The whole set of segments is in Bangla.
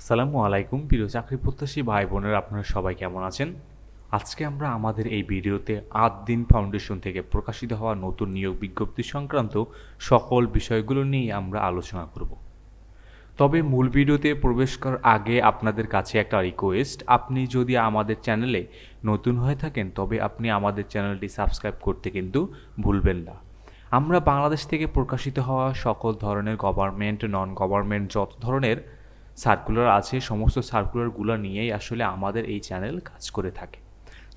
আসসালামু আলাইকুম, প্রিয় চাকরি প্রত্যাশী ভাই বোনেরা আপনারা সবাই কেমন আছেন? আজকে আমরা আমাদের এই ভিডিওতে আট দিন ফাউন্ডেশন থেকে প্রকাশিত হওয়া নতুন নিয়োগ বিজ্ঞপ্তি সংক্রান্ত সকল বিষয়গুলো নিয়ে আমরা আলোচনা করব। তবে মূল ভিডিওতে প্রবেশ করার আগে আপনাদের কাছে একটা রিকোয়েস্ট আপনি যদি আমাদের চ্যানেলে নতুন হয়ে থাকেন, তবে আপনি আমাদের চ্যানেলটি সাবস্ক্রাইব করতে কিন্তু ভুলবেন না। আমরা বাংলাদেশ থেকে প্রকাশিত হওয়া সকল ধরনের গভর্নমেন্ট নন গভর্নমেন্ট যত ধরনের সার্কুলার আছে, সমস্ত সার্কুলারগুলো নিয়েই আসলে আমাদের এই চ্যানেল কাজ করে থাকে।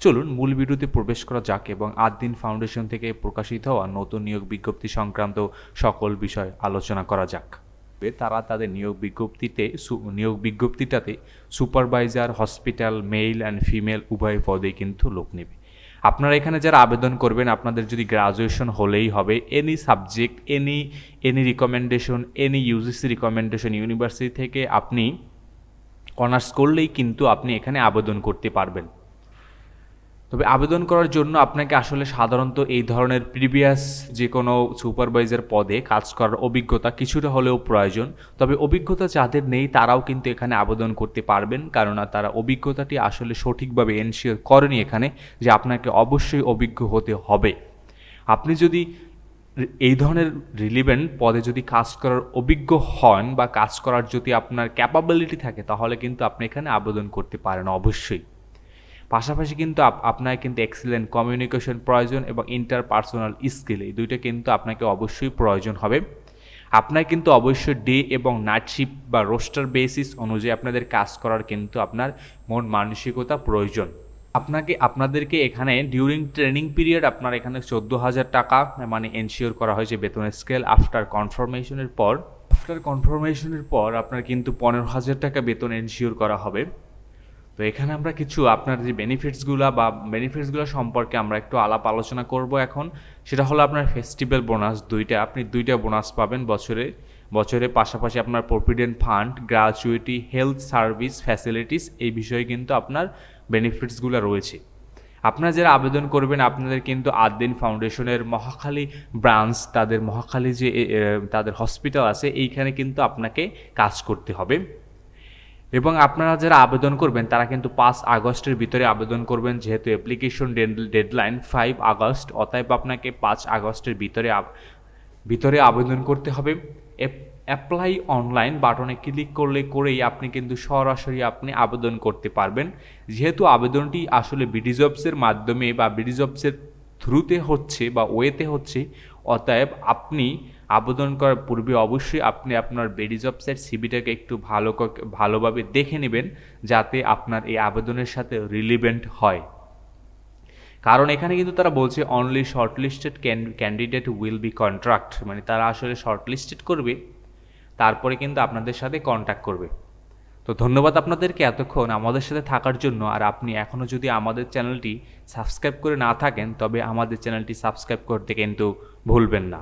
চলুন মূল ভিডিওতে প্রবেশ করা যাক এবং আট দিন ফাউন্ডেশন থেকে প্রকাশিত হওয়া নতুন নিয়োগ বিজ্ঞপ্তি সংক্রান্ত সকল বিষয় আলোচনা করা যাক। তারা তাদের নিয়োগ বিজ্ঞপ্তিতে নিয়োগ বিজ্ঞপ্তিটাতে supervisor hospital male and female উভয় পদে কিন্তু লোক নেবে। আপনারা এখানে যারা আবেদন করবেন, আপনাদের যদি গ্রাজুয়েশন হলেই হবে any subject any any recommendation any UGC recommendation university থেকে আপনি অনার্স করলেই কিন্তু আপনি এখানে আবেদন করতে পারবেন। তবে আবেদন করার জন্য আপনাকে আসলে সাধারণত এই ধরনের প্রিভিয়াস যে কোনো সুপারভাইজার পদে কাজ করার অভিজ্ঞতা কিছুটা হলেও প্রয়োজন। তবে অভিজ্ঞতা যাদের নেই তারাও কিন্তু এখানে আবেদন করতে পারবেন। কেননা তারা অভিজ্ঞতাটি আসলে সঠিকভাবে এনশিওর করেনি এখানে যে আপনাকে অবশ্যই অভিজ্ঞ হতে হবে। আপনি যদি এই ধরনের রিলিভেন্ট পদে যদি কাজ করার অভিজ্ঞ হন বা কাজ করার যদি আপনার ক্যাপাবিলিটি থাকে, তাহলে কিন্তু আপনি এখানে আবেদন করতে পারেন অবশ্যই। পাশাপাশি কিন্তু আপ- আপনার কিন্তু এক্সিলেন্ট কমিউনিকেশন প্রয়োজন এবং ইন্টারপার্সোনাল স্কিল এই দুইটা কিন্তু আপনাকে অবশ্যই প্রয়োজন হবে। আপনার কিন্তু অবশ্যই ডে এবং নাইট শিফট বা রোস্টার বেসিস অনুযায়ী আপনাদের কাজ করার কিন্তু আপনার মন মানসিকতা প্রয়োজন। আপনাকে, আপনাদেরকে এখানে ডিউরিং ট্রেনিং পিরিয়ড আপনার এখানে চোদ্দ হাজার টাকা মানে এনশিওর করা হয়েছে বেতনের স্কেল আফটার কনফার্মেশনের পর। আফটার কনফার্মেশনের পর আপনার কিন্তু পনেরো হাজার টাকা বেতন এনশিওর করা হবে। তো এখানে আমরা কিছু আপনার যে বেনিফিটসগুলো বা বেনিফিটসগুলো সম্পর্কে আমরা একটু আলাপ আলোচনা করব এখন। সেটা হলো আপনার ফেস্টিভ্যাল বোনাস দুইটা। আপনি দুইটা বোনাস পাবেন বছরে। বছরে পাশাপাশি আপনার provident fund gratuity health service facilities এই বিষয়ে কিন্তু আপনার বেনিফিটসগুলো রয়েছে। আপনারা যারা আবেদন করবেন, আপনাদের কিন্তু আট দিন ফাউন্ডেশনের মহাখালী ব্রাঞ্চ তাদের মহাখালী যে তাদের হসপিটাল আছে, এইখানে কিন্তু আপনাকে কাজ করতে হবে। এবং আপনারা যারা আবেদন করবেন, তারা কিন্তু পাঁচ আগস্টের ভিতরে আবেদন করবেন, যেহেতু অ্যাপ্লিকেশন ডেডলাইন ফাইভ আগস্ট, অতএব আপনাকে পাঁচ আগস্টের ভিতরে ভিতরে আবেদন করতে হবে। অ্যাপ্লাই অনলাইন বাটনে ক্লিক করলে করেই আপনি কিন্তু সরাসরি আপনি আবেদন করতে পারবেন। যেহেতু আবেদনটি আসলে বিডি জবসের মাধ্যমে বা বিডি জবসের থ্রুতে হচ্ছে বা ওয়েতে হচ্ছে, অতএব আপনি আবেদন করার পূর্বে অবশ্যই আপনি আপনার বেডি জবসের সিবিটাকে একটু ভালো ভালোভাবে দেখে নেবেন যাতে আপনার এই আবেদনের সাথে রিলিভেন্ট হয়। কারণ এখানে কিন্তু তারা বলছে only shortlisted candidate will be contract মানে তারা আসলে শর্টলিস্টেড করবে, তারপরে কিন্তু আপনাদের সাথে কন্ট্যাক্ট করবে। তো ধন্যবাদ আপনাদেরকে এতক্ষণ আমাদের সাথে থাকার জন্য, আর আপনি এখনও যদি আমাদের চ্যানেলটি সাবস্ক্রাইব করে না থাকেন, তবে আমাদের চ্যানেলটি সাবস্ক্রাইব করতে কিন্তু ভুলবেন না।